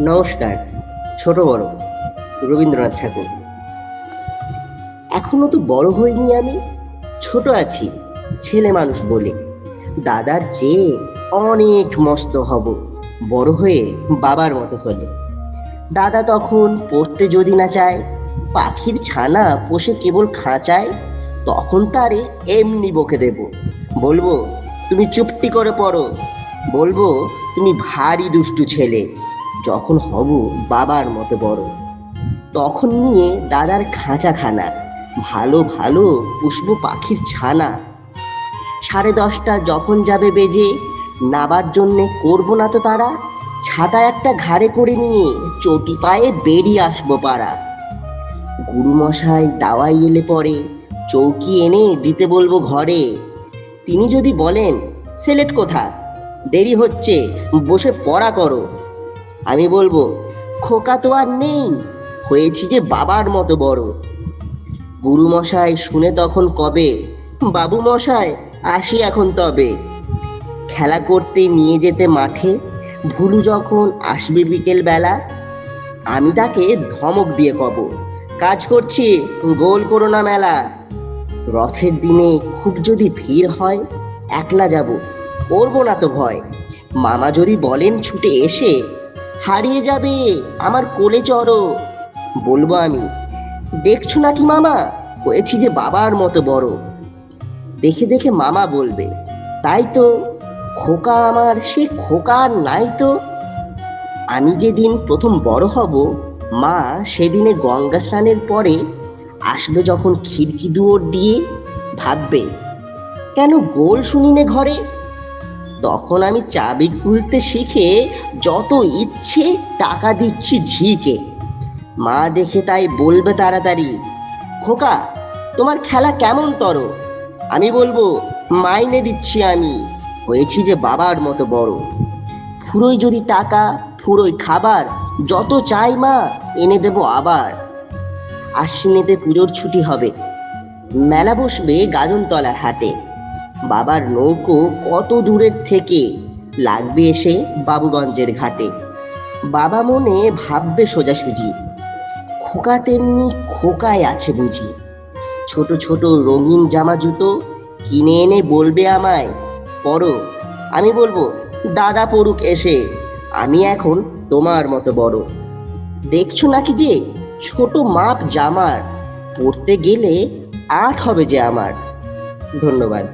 নমস্কার, ছোট বড় রবীন্দ্রনাথ ঠাকুর। এখনও তো বড় হইনি আমি, ছোট আছি, ছেলে মানুষ বলে। দাদার চেয়ে অনেক মস্ত হব, বড় হয়ে বাবার মতো হলে। দাদা তখন পড়তে যদি না চায়, পাখির ছানা পোষে কেবল খাঁচায়, তখন তারে এমনি বকে দেব। বলব, তুমি চুপটি করে পড়ো। বলব, তুমি ভারী দুষ্টু ছেলে। যখন হব বাবার মতো বড়। তখন নিয়ে দাদার খাঁচাখানা, ভালো ভালো পুষ্প পাখির ছানা। সাড়ে দশটা যখন যাবে বেজে, নাবার জন্যে করব না তো তারা, ছাতা একটা ঘাড়ে করে নিয়ে চটি পায়ে বেরিয়ে আসব পাড়া। গুরুমশাই দাওয়াই এলে পরে, চৌকি এনে দিতে বলব ঘরে। তিনি যদি বলেন, সেলেট কোথা? দেরি হচ্ছে, বসে পড়া করো। আমি বলব, খোকা তো আর নেই, হয়েছি যে বাবার মতো বড়। গুরুমশাই শুনে তখন কবে? বাবু মশাই আসি এখন তবে। খেলা করতে নিয়ে যেতে মাঠে, ভুলু যখন আসবে বিকেল বেলা আমি তাকে ধমক দিয়ে কব, কাজ করছি, গোল করো না মেলা। রথের দিনে খুব যদি ভিড় হয়, একলা যাব, করব না তো ভয়। মামা যদি বলেন ছুটে এসে হারিয়ে যাবে, আমার কোলে চড়ো। বলব আমি, দেখছ নাকি মামা? হয়েছি যে বাবার মতো বড়। দেখে দেখে মামা বলবে, তাই তো, খোকা আমার, সে খোকা আর নাই তো। আমি যেদিন প্রথম বড় হব, মা সেদিনে গঙ্গা স্নানের পরে আসবে যখন খিড়কি দুয়ার দিয়ে, ভাববে, কেন গোল শুনিনে ঘরে? তখন আমি চাবি খুলতে শিখে যত ইচ্ছে টাকা দিচ্ছি ঝিকে। মা দেখে তাই বলবে তাড়াতাড়ি, খোকা, তোমার খেলা কেমন তর? আমি বলব, মাইনে দিচ্ছি আমি, হয়েছি যে বাবার মতো বড়। ফুরোই যদি টাকা, ফুরোই খাবার, যত চাই মা, এনে দেব আবার। আশ্বিনেতে পুজোর ছুটি হবে। মেলা বসবে গাজনতলার হাটে। বাবার নৌকো কত দূরের থেকে? লাগবে এসে বাবুগঞ্জের ঘাটে। বাবা মনে ভাববে সোজাসুজি। খোকা তেমনি খোকায় আছে বুঝি। ছোট ছোট রঙিন জামা জুতো কিনে এনে বলবে আমায়, পড়ো। আমি বলব, দাদা পড়ুক এসে, আমি এখন তোমার মতো বড়। দেখছ নাকি যে, ছোট মাপ জামার, পড়তে গেলে আট হবে যে আমার। ধন্যবাদ।